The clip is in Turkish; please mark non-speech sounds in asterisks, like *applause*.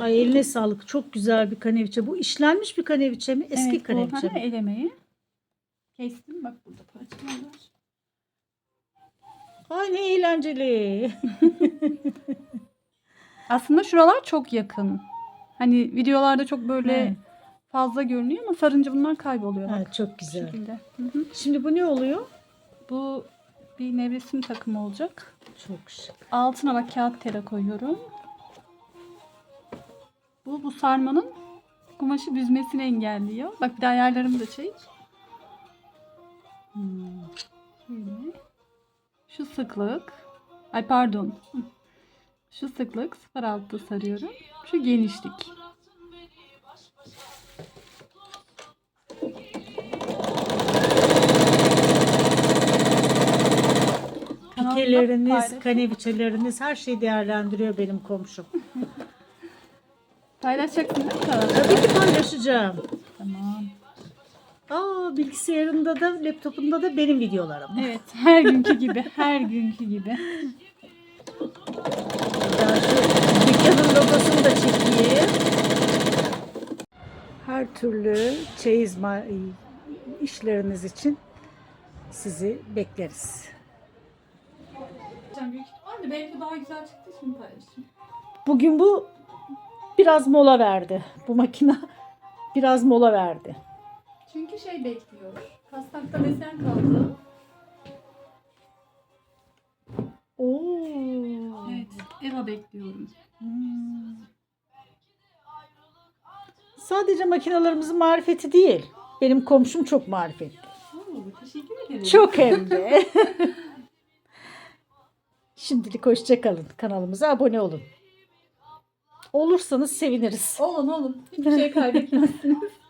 Ay eline sağlık. Çok güzel bir kaneviçe. Bu işlenmiş bir kaneviçe mi? Eski Evet, kaneviçe mi? El emeği. Kestim bak burada parçalar var. Ay ne eğlenceli. *laughs* Aslında şuralar çok yakın. Hani videolarda çok böyle Evet. fazla görünüyor ama sarınca bunlar kayboluyor. Ha, Bak, çok bu güzel. şekilde. Hı hı. Şimdi bu ne oluyor? Bu bir nevresim takımı olacak. Çok şık. Altına bak kağıt tela koyuyorum. Bu bu sarmanın kumaşı büzmesini engelliyor. Bak bir de ayarlarımı da çek. Hmm. Şöyle. Şu sıklık. Ay pardon. Şu sıklık 06'da sarıyorum. Şu genişlik. Pikeleriniz, kaneviçeleriniz her şeyi değerlendiriyor benim komşum. *laughs* Paylaşacaksın değil mi kanalda? Tabii ki paylaşacağım. Tamam. Aa bilgisayarında da laptopunda da benim videolarım. Evet her günkü gibi. Her günkü gibi. Ya şu dükkanın logosunu da çekeyim. Her türlü çeyiz ma- işleriniz için sizi bekleriz. Büyük ihtimalle belki daha güzel çıktı için paylaşayım. Bugün bu biraz mola verdi. Bu makine biraz mola verdi. Çünkü şey bekliyor. Kastakta desen kaldı. Oo. Evet. Eva bekliyorum. Hmm. Sadece makinalarımızın marifeti değil. Benim komşum çok marifetli. Oo, teşekkür ederim. Çok hem de. *laughs* Şimdilik hoşça kalın. Kanalımıza abone olun. Olursanız seviniriz. Olun olun. Hiçbir şey kaybetmezsiniz. *laughs*